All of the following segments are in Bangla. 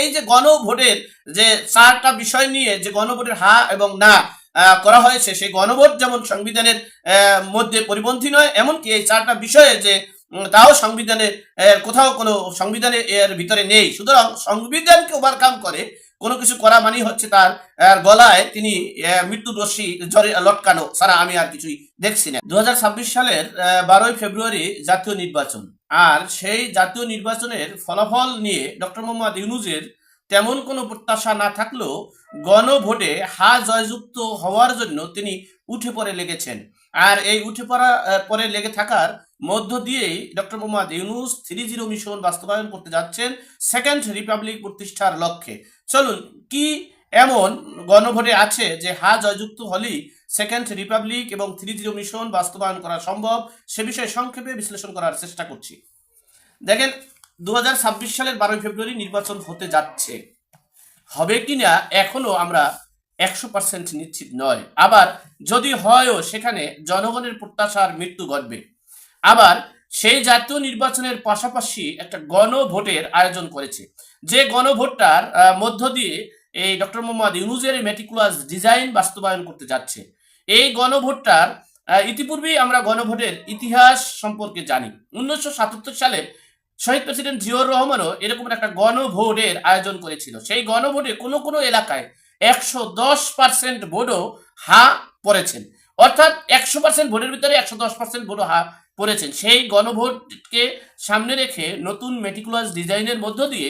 এই যে গণভোটের যে চারটা বিষয় নিয়ে যে গণভোটের হা এবং না করা হয়েছে, সেই গণভোট যেমন সংবিধানের মধ্যে পরিপন্থী নয়, এমনকি এই চারটা বিষয়ে যে তাও সংবিধানের কোথাও কোনো সংবিধানে এর ভিতরে নেই। সুতরাং সংবিধানকে ওভারকাম করে কোনো কিছু করা মানেই হচ্ছে তার গলায় তিনি মৃত্যু ঝরে লটকানো, ছাড়া আমি আর কিছুই দেখছি না। দু সালের বারোই ফেব্রুয়ারি জাতীয় নির্বাচন। আর সেই জাতীয় নির্বাচনের ফলাফল নিয়ে ডক্টর মোহাম্মদ ইউনুজের তেমন কোনো প্রত্যাশা না থাকলেও গণভোটে হা জয়যুক্ত হওয়ার জন্য তিনি উঠে পড়ে লেগেছেন। আর এই উঠে পড়া পরে লেগে থাকার মধ্য দিয়েই doctor Mohammad Yunus three zero mission বাস্তবায়ন করতে যাচ্ছেন সেকেন্ড রিপাবলিক প্রতিষ্ঠার লক্ষ্যে। চলুন, কি এমন গণভোটে আছে যে হা জয়যুক্ত হলেই সেকেন্ড রিপাবলিক এবং থ্রি জিরো মিশন বাস্তবায়ন করা সম্ভব? সে বিষয়ে সংক্ষেপে বিশ্লেষণ করার চেষ্টা করছি। দেখেন দু হাজার ছাব্বিশ সালের বারোই ফেব্রুয়ারি নির্বাচন হতে যাচ্ছে। হবে কিনা এখনও আমরা একশো পার্সেন্ট নিশ্চিত নয়। আবার যদি হয়ও সেখানে জনগণের প্রত্যাশার মৃত্যু ঘটবে। আবার সেই জাতীয় নির্বাচনের পাশাপাশি একটা গণভোটের আয়োজন করেছে। যে গণভোটটার মধ্য দিয়ে এই ডক্টর মোহাম্মদ ইউনুজের মেটিকুলাস ডিজাইন বাস্তবায়ন করতে যাচ্ছে। এই গণভোটটার ইতিপূর্বেই আমরা গণভোটের ইতিহাস সম্পর্কে জানি। উনিশশো সাতাত্তর সালে শহীদ প্রেসিডেন্ট জিয়র রহমানও এরকম একটা গণভোটের আয়োজন করেছিল। সেই গণভোটে কোনো কোনো এলাকায় একশো দশ পার্সেন্ট ভোটও হা পড়েছেন। অর্থাৎ একশো পার্সেন্ট ভোটের ভিতরে একশো দশ পার্সেন্ট ভোটও হা পড়েছেন। সেই গণভোটকে সামনে রেখে নতুন মেটিকুলাস ডিজাইনের মধ্য দিয়ে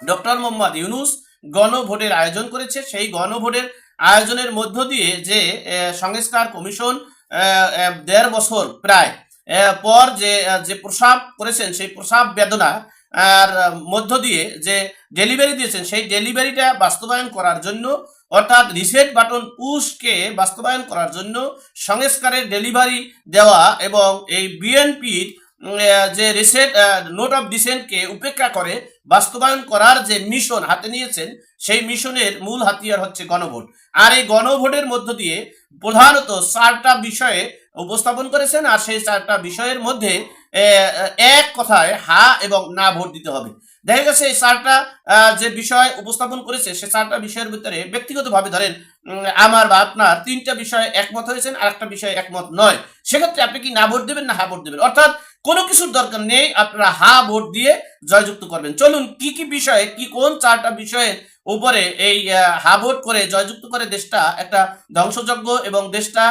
ডক্টর মোহাম্মদ ইউনুস গণভোটের আয়োজন করেছে। সেই গণভোটের আয়োজনের মধ্য দিয়ে যে সংস্কার কমিশন দেড় বছর প্রায় পর যে যে প্রসাব করেছেন, সেই প্রসাব বেদনা আর মধ্য দিয়ে যে ডেলিভারি দিয়েছেন, সেই ডেলিভারিটা বাস্তবায়ন করার জন্য, অর্থাৎ রিসেট বাটন পুশকে বাস্তবায়ন করার জন্য সংস্কারের ডেলিভারি দেওয়া এবং এই বিএনপির যে রিসেট নোট অফ ডিসেন্টকে উপেক্ষা করে বাস্তবায়ন করার যে মিশন হাতে নিয়েছেন, সেই মিশনের মূল হাতিয়ার হচ্ছে গণভোট। আর এই গণভোটের মধ্য দিয়ে প্রধানত চারটা বিষয়ে উপস্থাপন করেছেন, আর সেই চারটা বিষয়ের মধ্যে এক কথায় হা এবং না ভোট দিতে হবে। দেখা গেছে চারটা যে বিষয় উপস্থাপন করেছে, সে চারটা বিষয়ের ভিতরে ব্যক্তিগতভাবে ধরেন আমার বা আপনার তিনটা বিষয়ে একমত হয়েছেন আর একটা বিষয়ে একমত নয়। সেক্ষেত্রে আপনি কি না ভোট দেবেন, না হা ভোট দেবেন? অর্থাৎ কোনো কিছুর দরকার নেই, আপনারা হা ভোট দিয়ে জয়যুক্ত করবেন। চলুন কি কি বিষয়ে, কি কোন চারটা বিষয়ের উপরে এই আহ, হা ভোট করে জয়যুক্ত করে দেশটা একটা ধ্বংসযজ্ঞ এবং দেশটা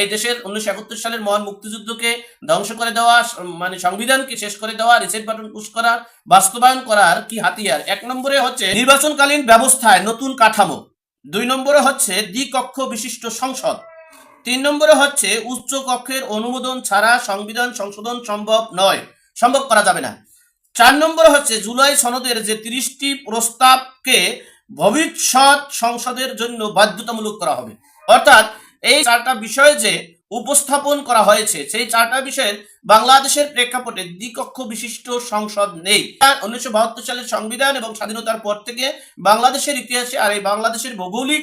এই দেশের উনিশশো একাত্তর সালের মহান মুক্তিযুদ্ধকে ধ্বংস করে দেওয়া মানে সংবিধানকে শেষ করে দেওয়া রিসেট বাটন পুশ করা বাস্তবায়ন করার কি হাতিয়ার? এক নম্বরে হচ্ছে নির্বাচনকালীন ব্যবস্থায় নতুন কাঠামো। দুই নম্বরে হচ্ছে দ্বিকক্ষ বিশিষ্ট সংসদ। তিন নম্বরে হচ্ছে উচ্চ কক্ষের অনুমোদন ছাড়া সংবিধান সংশোধন সম্ভব নয়। সম্ভব করা যাবে না। চার নম্বর হচ্ছে জুলাই সনদের যে তিরিশটি প্রস্তাবকে ভবিষ্যৎ সংসদের জন্য বাধ্যতামূলক করা হবে। অর্থাৎ এই চারটা বিষয় যে উপস্থাপন করা হয়েছে, সেই চারটা বিষয়ের বাংলাদেশের প্রেক্ষাপটে দ্বিকক্ষ বিশিষ্ট সংসদ নেই। উনিশশো বাহাত্তর সালের সংবিধান এবং স্বাধীনতার পর থেকে বাংলাদেশের ইতিহাসে আর এই বাংলাদেশের ভৌগোলিক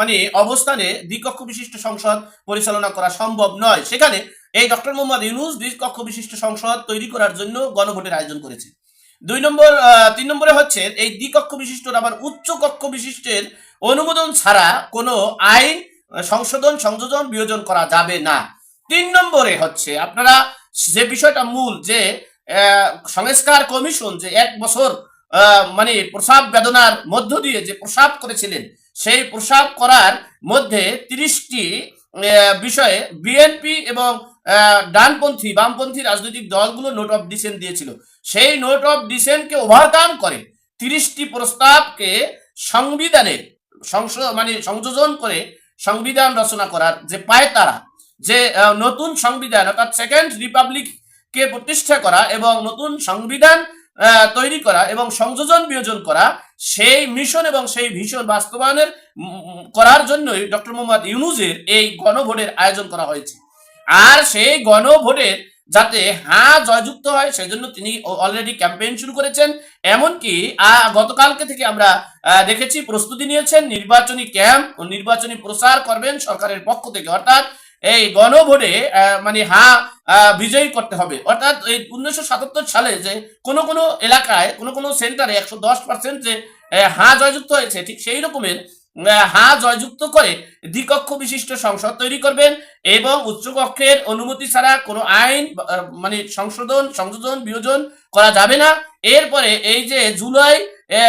মানে অবস্থানে দ্বিকক্ষ বিশিষ্ট সংসদ পরিচালনা করা সম্ভব নয়। সেখানে এই ডক্টর মোহাম্মদ ইউনুস দ্বিকক্ষ বিশিষ্ট সংসদ তৈরি করার জন্য গণভোটের আয়োজন করেছে। দুই নম্বর তিন নম্বরে হচ্ছে এই দ্বিকক্ষ বিশিষ্ট আবার উচ্চ কক্ষ বিশিষ্টের অনুমোদন ছাড়া কোনো আইন, সংশোধন, সংযোজন, বিয়োজন করা যাবে না। তিন নম্বরে হচ্ছে আপনারা যে বিষয়টা মূল যে সংস্কার কমিশন যে এক বছর মানে প্রসাব বেদনার মধ্য দিয়ে যে প্রসাব করেছিলেন, সেই প্রসাব করার মধ্যে তিরিশটি বিষয়ে বিএনপি এবং ডানপন্থী, বামপন্থী রাজনৈতিক দলগুলো নোট অফ ডিসেন্ট দিয়েছিল। সেই নোট অফ ডিসেন্টকে ওভারকাম করে, তিরিশটি প্রস্তাবকে সংবিধানে সংশোধন মানে সংযোজন করে সংবিধান রচনা করার যে পায়তারা যে নতুন সংবিধান, অর্থাৎ সেকেন্ড রিপাবলিককে প্রতিষ্ঠা করা এবং নতুন সংবিধান তৈরি করা এবং সংযোজন বিয়োজন করা, সেই মিশন এবং সেই ভীষণ বাস্তবায়নের করার জন্যই ডক্টর মোহাম্মদ ইউনুজের এই গণভোটের আয়োজন করা হয়েছে। আর সেই গণভোটের যাতে হ্যাঁ জয়যুক্ত হয় সেজন্য তিনি অলরেডি ক্যাম্পেইন শুরু করেছেন। এমনকি গতকালকে থেকে আমরা দেখেছি প্রস্তুতি নিয়েছেন নির্বাচনী ক্যাম্প ও নির্বাচনী প্রচার করবেন সরকারের পক্ষ থেকে। অর্থাৎ এই গণভোটে মানে হা বিজয়ী করতে হবে। অর্থাৎ এই উনিশশো সাতাত্তর সালে যে কোনো কোনো এলাকায় কোনো কোনো সেন্টারে একশো দশ পার্সেন্ট যে আহ, হা জয়যুক্ত হয়েছে ঠিক সেই রকমের হা জয়যুক্ত করে দ্বিকক্ষ বিশিষ্ট সংসদ তৈরি করবেন এবং উচ্চকক্ষের অনুমতি ছাড়া কোনো আইন মানে সংশোধন, সংযোজন, বিয়োজন করা যাবে না। এরপরে এই যে জুলাই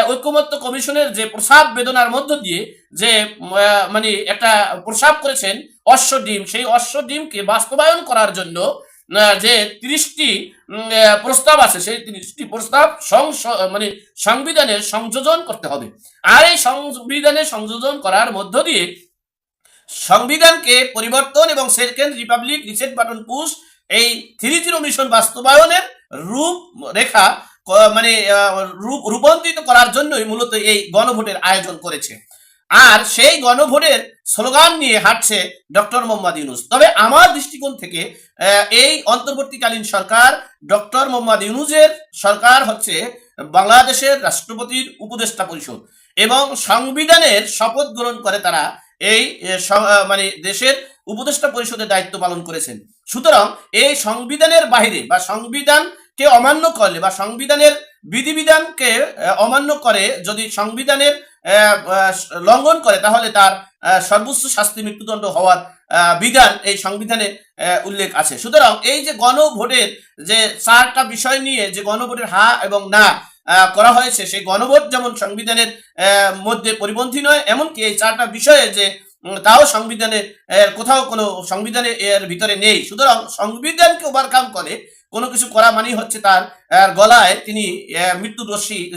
ঐক্যমত্য কমিশনের যে প্রসাব বেদনার মধ্য দিয়ে যে মানে একটা প্রসাব করেছেন অশ্ব ডিম সেই অশ্ব ডিমকে বাস্তবায়ন করার জন্য যে তিরিশটি প্রস্তাব আছে, সেই তিরিশটি প্রস্তাব মানে সংবিধানের সংযোজন করতে হবে। আর এই সংবিধানে সংযোজন করার মধ্য দিয়ে সংবিধানকে পরিবর্তন এবং second republic reset button push, এই থ্রি জিরো মিশন বাস্তবায়নের রূপ, রেখা মানে রূপ, রূপান্তরিত করার জন্যই মূলত এই গণভোটের আয়োজন করেছে। আর সেই গণভোটের স্লোগান নিয়ে হাঁটছে ডক্টর মোহাম্মদ ইউনুস। তবে আমার দৃষ্টিকোণ থেকে এই অন্তর্বর্তীকালীন সরকার ডক্টর মোহাম্মদ ইউনুসের সরকার হচ্ছে বাংলাদেশের রাষ্ট্রপতির উপদেষ্টা পরিষদ এবং সংবিধানের শপথ গ্রহণ করে তারা এই মানে দেশের উপদেষ্টা পরিষদের দায়িত্ব পালন করেছেন। সুতরাং এই সংবিধানের বাইরে বা সংবিধানকে অমান্য করলে বা সংবিধানের বিধিবিধানকে অমান্য করে যদি সংবিধানের লঙ্ঘন করে, তাহলে তার সর্বোচ্চ শাস্তি মৃত্যুদণ্ড হওয়ার বিধান এই সংবিধানে উল্লেখ আছে। সুতরাং এই যে গণভোটের যে চারটা বিষয় নিয়ে যে গণভোটের হা এবং না করা হয়েছে, সেই গণভোট যেমন সংবিধানের মধ্যে পরিপন্থী নয়, এমনকি এই চারটা বিষয়ে যে তাও সংবিধানে কোথাও কোনো সংবিধানে এর ভিতরে নেই। সুতরাং সংবিধানকে ওভারকাম করে কোনো কিছু করা মানেই হচ্ছে তার গলায় তিনি আহ, মৃত্যু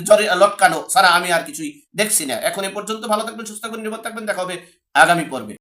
জ্বরে লটকানো সারা আমি আর কিছুই দেখছি না। এখন এ পর্যন্ত ভালো থাকবেন সুস্থ থাকবেন নিরাপদ থাকবেন দেখা হবে আগামী পর্বে।